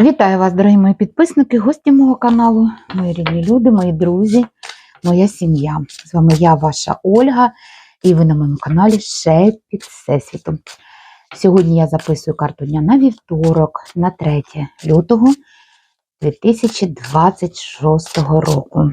Вітаю вас, дорогі мої підписники, гості мого каналу, мої рідні люди, мої друзі, моя сім'я. З вами я, ваша Ольга, і ви на моєму каналі Шепіт Всесвіту. Сьогодні я записую карту дня на вівторок, на 3 лютого 2026 року.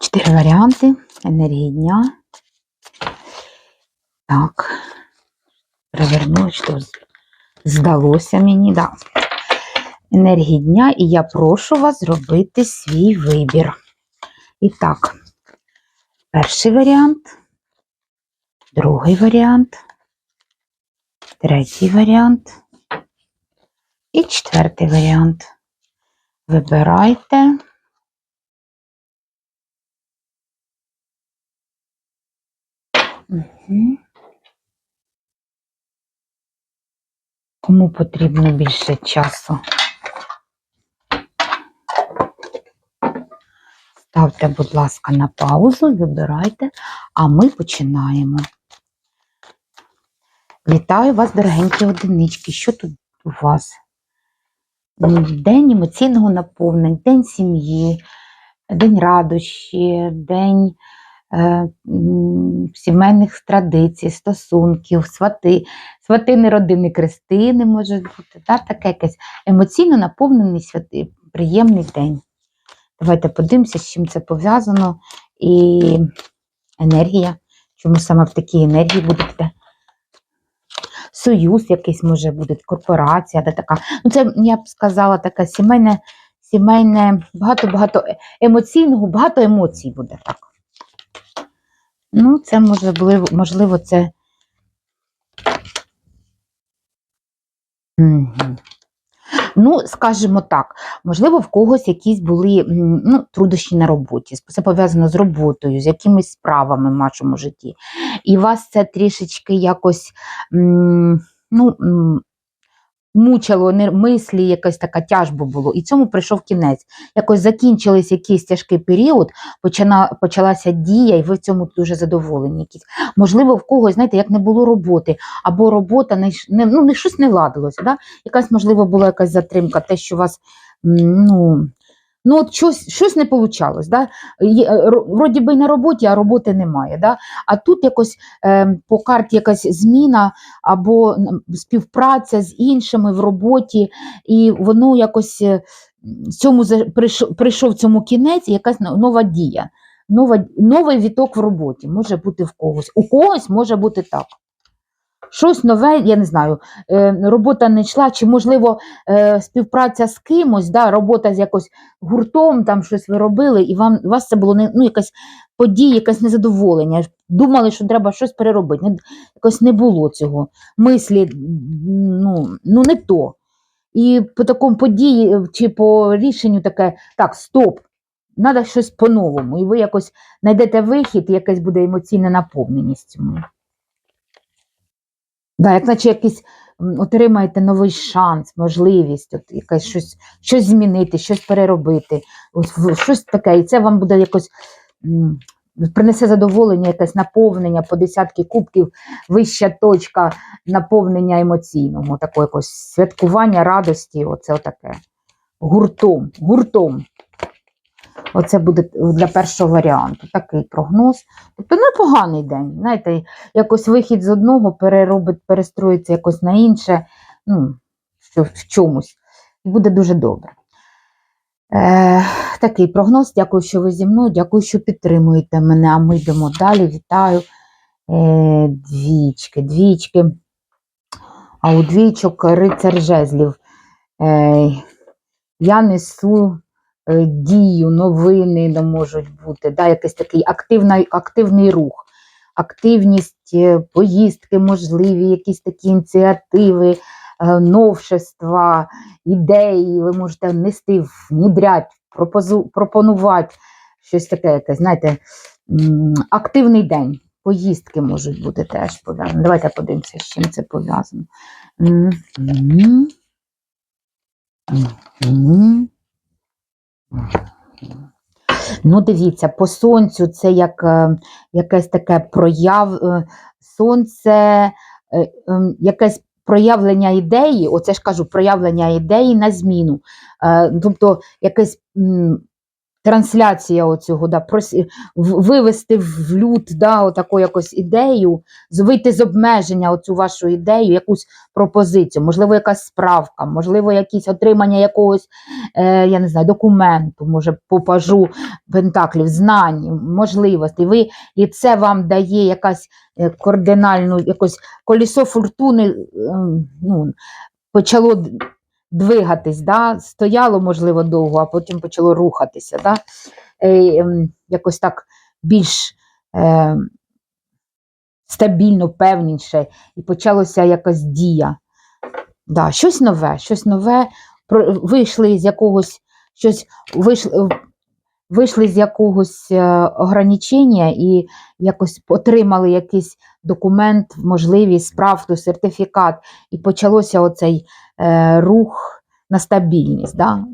Чотири варіанти енергії дня. Так, переверну, що здалося мені, да. Енергії дня, і я прошу вас зробити свій вибір. І так, перший варіант, другий варіант, третій варіант і четвертий варіант. Вибирайте. Угу. Кому потрібно більше часу? Ставте, будь ласка, на паузу, вибирайте, а ми починаємо. Вітаю вас, дорогенькі одинички. Що тут у вас? День емоційного наповнення, день сім'ї, день радощі, день сімейних традицій, стосунків, свати, сватини родини Кристини може бути, да, таке якесь емоційно наповнений святий, приємний день. Давайте подивимося, з чим це пов'язано. І енергія. Чому саме в такій енергії будете? Союз якийсь може бути, корпорація, де така. Ну, це, я б сказала, така сімейне, сімейне, багато-багато емоційного, багато емоцій буде так. Ну, це можливо, можливо, це. Ну, скажімо так, можливо, в когось якісь були ну, труднощі на роботі. Це пов'язано з роботою, з якимись справами в вашому житті. І вас це трішечки якось ну, мучило не- мислі, якась така тяжба було. І цьому прийшов кінець. Якось закінчились якийсь тяжкий період, почина, почалася дія, і ви в цьому дуже задоволені. Якісь. Можливо, в когось, знаєте, як не було роботи, або робота не, не, ну, не щось не ладилося. Да? Якась, можливо, була якась затримка, те, що вас ну, ну, от щось, щось не вийшло. Да? Е, ро- Вроді би на роботі, а роботи немає. Да? А тут якось е, по карті якась зміна або співпраця з іншими в роботі, і воно якось е, цьому прийшов, прийшов цьому кінець, і якась нова дія. Нова, новий віток в роботі може бути в когось. У когось може бути так. Щось нове, я не знаю, е, робота не йшла, чи, можливо, е, співпраця з кимось, да, робота з якось гуртом, там щось ви робили, і вам, у вас це було не, ну, якась подія, якесь незадоволення. Думали, що треба щось переробити. Не, якось не було цього. Мислі, ну, ну не то. І по такому події е, чи по рішенню таке, так, стоп, треба щось по-новому. І ви якось знайдете вихід, і якась буде емоційна наповненість. Да, як наче якийсь отримаєте новий шанс, можливість, от якась щось, щось змінити, щось переробити, в- щось таке. І це вам буде якось принесе задоволення, якесь наповнення по десятки кубків, вища точка наповнення емоційного, такого якось святкування, радості, оце отаке. Гуртом, гуртом. Оце буде для першого варіанту. Такий прогноз. Тобто непоганий день. Знаєте, якось вихід з одного переробить, перестроїться якось на інше, ну, що, в чомусь. Буде дуже добре. Е, такий прогноз. Дякую, що ви зі мною. Дякую, що підтримуєте мене. А ми йдемо далі. Вітаю. Е, двічки, двічки. А у двічок рицар жезлів. Е, я несу дію, новини можуть бути, да, якийсь такий активний, активний рух, активність, е, поїздки можливі, якісь такі ініціативи, е, новшества, ідеї, ви можете нести, внідряти, пропонувати щось таке, якесь, знаєте, активний день. Поїздки можуть бути теж пов'язані. Давайте подивимося, з чим це пов'язано. Мгм. Мгм. Ну, дивіться, по сонцю це як е, якесь таке прояв, е, сонце, е, якесь проявлення ідеї, оце ж кажу, проявлення ідеї на зміну. Тобто якась м, трансляція оцього, да, вивести в люд да, отаку якусь ідею, вийти з обмеження оцю вашу ідею, якусь пропозицію, можливо, якась справка, можливо, якісь отримання якогось, е, я не знаю, документу, може, попажу пентаклів, знань, можливостей. Ви, і це вам дає якась е, координальну, якось колесо фортуни е, ну, почало двигатись, да? стояло, можливо, довго, а потім почало рухатися. Да? Е, е, якось так більш е, стабільно, певніше, і почалася якась дія. Да, щось нове, щось нове. Вийшли з якогось щось, вийшли, вийшли з якогось е, ограничення і якось отримали якийсь документ, можливість, справку, сертифікат, і почалося оцей е, рух на стабільність. Да?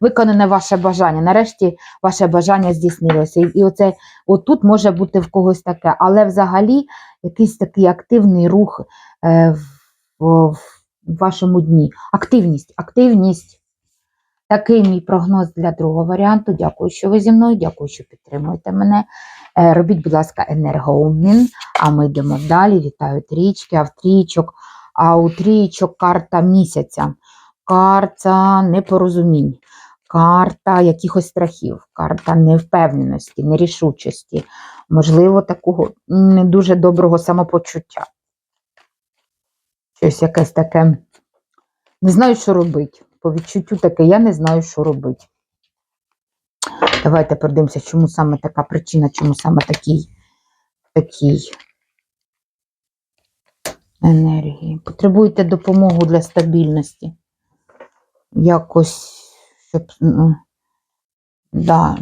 Виконане ваше бажання. Нарешті ваше бажання здійснилося. І оце отут може бути в когось таке, але взагалі якийсь такий активний рух е, в, в вашому дні. Активність, активність. Такий мій прогноз для другого варіанту. Дякую, що ви зі мною. Дякую, що підтримуєте мене. Е, Робіть, будь ласка, енергообмін. А ми йдемо далі. Вітаю трічки, а в а у трічок карта місяця, карта непорозумінь, карта якихось страхів, карта невпевненості, нерішучості, можливо, такого не дуже доброго самопочуття. Щось якесь таке. Не знаю, що робити. По відчуттю таке, я не знаю, що робити. Давайте подивимося, чому саме така причина, чому саме такий, такий енергії. Потребуєте допомогу для стабільності. Якось, щоб. ну, Да.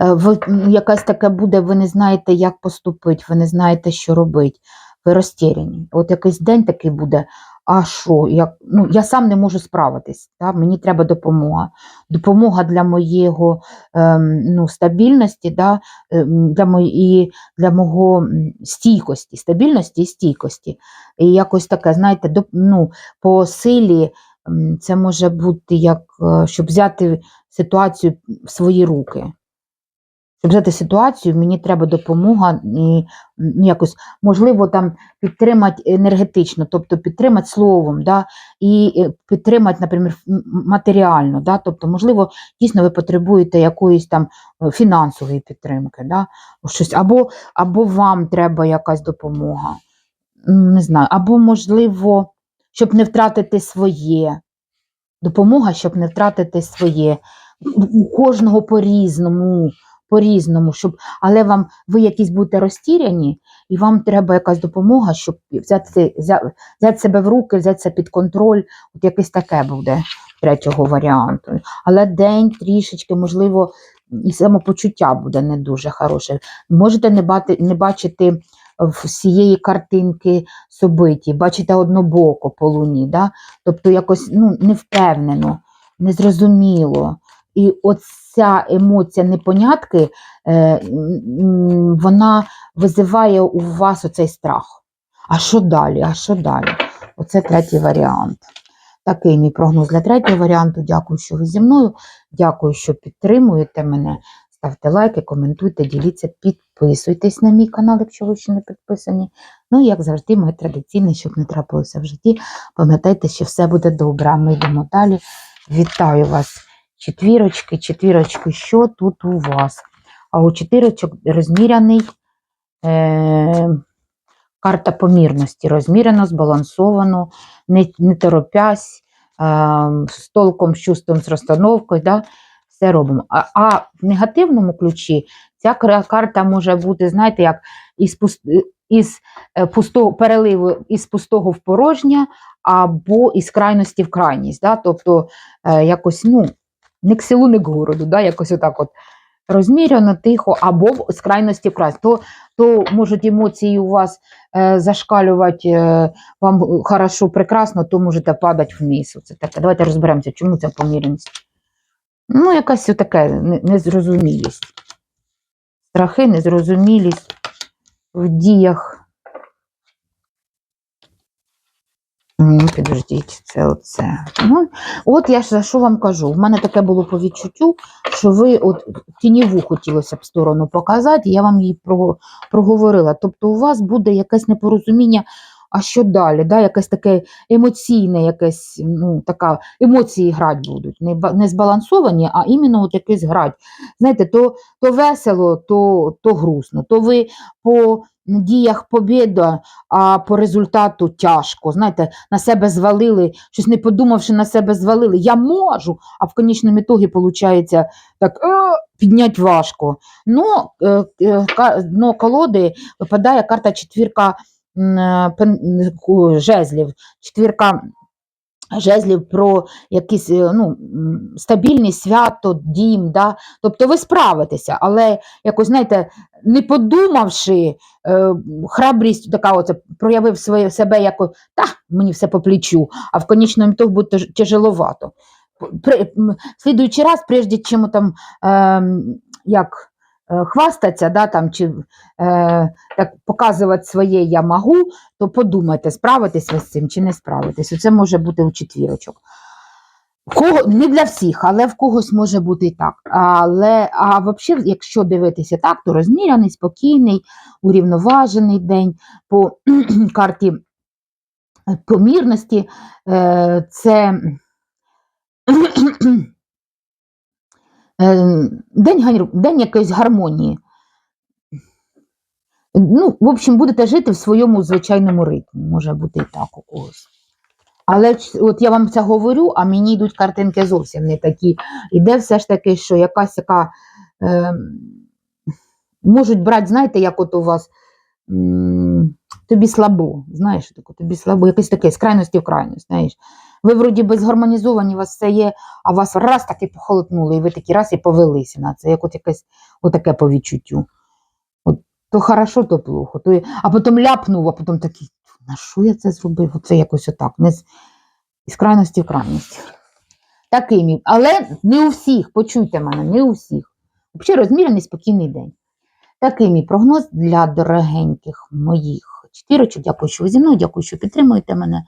Е, Ви, якась таке буде, ви не знаєте, як поступити, ви не знаєте, що робити. Ви розтіряні. От якийсь день такий буде, а що? Як, ну, я сам не можу справитись, та? мені треба допомога. Допомога для моєго ем, ну, стабільності, да? ем, для, мої, для мого стійкості, стабільності і стійкості. І якось таке, знаєте, доп, ну, по силі це може бути як, е, щоб взяти ситуацію в свої руки. Щоб взяти ситуацію, мені треба допомога і ну, якось, можливо, там підтримати енергетично, тобто підтримати словом, да, і е, підтримати, наприклад, матеріально. Да, тобто, можливо, дійсно ви потребуєте якоїсь там е, фінансової підтримки, да, щось, або, або вам треба якась допомога. Не знаю, або, можливо, щоб не втратити своє. Допомога, щоб не втратити своє. У у кожного по-різному по-різному, щоб, але вам ви якісь будете розтіряні, і вам треба якась допомога, щоб взяти, взяти себе в руки, взяти це під контроль. От якесь таке буде третього варіанту. Але день трішечки, можливо, і самопочуття буде не дуже хороше. Можете не, бати, не бачити всієї картинки собиті, бачите однобоко по луні, да? тобто якось ну, невпевнено, незрозуміло. І оця емоція непонятки, е, вона визиває у вас оцей страх. А що далі? А що далі? Оце третій варіант. Такий мій прогноз для третього варіанту. Дякую, що ви зі мною. Дякую, що підтримуєте мене. Ставте лайки, коментуйте, діліться, підписуйтесь на мій канал, якщо ви ще не підписані. Ну і як завжди, моє традиційне, щоб не трапилося в житті. Пам'ятайте, що все буде добре. Ми йдемо далі. Вітаю вас, четвірочки, четвірочки, що тут у вас? А у четвірочок розміряний е, карта помірності. Розмірено, збалансовано, не, не торопясь, е, з толком, з чувством, з розстановкою. Да? Все робимо. А, а в негативному ключі ця карта може бути, знаєте, як із, із е, пустого переливу із пустого в порожнє, або із крайності в крайність. Да? Тобто е, якось ну, не к селу, не к городу, да? якось отак от розміряно, тихо, або в- крайності в. То, то можуть емоції у вас е, зашкалювати е, вам хорошо, прекрасно, то можете падати вниз. Оце таке. Давайте розберемося, чому ця помірність. Ну, якась таке незрозумілість. Страхи, незрозумілість в діях. Підождіть, це оце. Ну, от я ж за що вам кажу. В мене таке було по відчуттю, що ви от тіньову хотілося б сторону показати, я вам її про- проговорила. Тобто у вас буде якесь непорозуміння, а що далі? Да? Якесь таке емоційне, якесь, ну, така, емоції грати будуть. Не, не збалансовані, а іменно от якесь грати. Знаєте, то, то весело, то, то грустно. То ви по діях побіда, а по результату тяжко. Знаєте, на себе звалили, щось не подумавши, на себе звалили. Я можу, а в конічному ітогі виходить так «Е, підняти важко. Ну, дно колоди випадає карта четвірка жезлів. Четвірка жезлів про якісь е, ну, стабільність, свято, дім. Да? Тобто ви справитеся, але якось, знаєте, не подумавши, е, храбрість така оце, проявив своє, себе як та мені все по плечу, а в конечному ітогі буде тяжеловато. При, слідуючий раз, прежде чим там, е, як хвастаться, да, там, чи е, так, показувати своє я могу, то подумайте, справитесь ви з цим чи не справитесь. Це може бути у четвірочок. Кого, не для всіх, але в когось може бути і так. Але, а взагалі, якщо дивитися так, то розміряний, спокійний, урівноважений день по карті помірності. Е, це е, день, день якоїсь гармонії. Ну, в общем, будете жити в своєму звичайному ритмі, може бути і так у когось. Але от я вам це говорю, а мені йдуть картинки зовсім не такі. Іде все ж таки, що якась така е, можуть брати, знаєте, як от у вас тобі слабо, знаєш, тобі слабо, якесь таке з крайності в крайність, знаєш. Ви вроді би згармонізовані, у вас все є, а вас раз таки похолоднули, і ви такі раз і повелися на це, як от якесь отаке по відчуттю. От, то хорошо, то плохо. То... А потім ляпнув, а потім такий, на що я це зробив? Оце якось отак, не з... із крайності в крайність. Такими. Але не у всіх, почуйте мене, не у всіх. Взагалі розмірений спокійний день. Такий мій прогноз для дорогеньких моїх четвірочок. Дякую, що ви зі мною, дякую, що підтримуєте мене.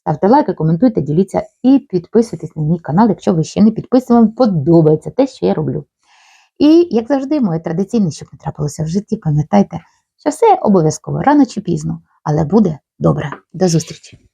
Ставте лайки, коментуйте, діліться і підписуйтесь на мій канал, якщо ви ще не підписані, вам подобається те, що я роблю. І, як завжди, моє традиційне, щоб не трапилося в житті, пам'ятайте, що все обов'язково рано чи пізно, але буде добре. До зустрічі!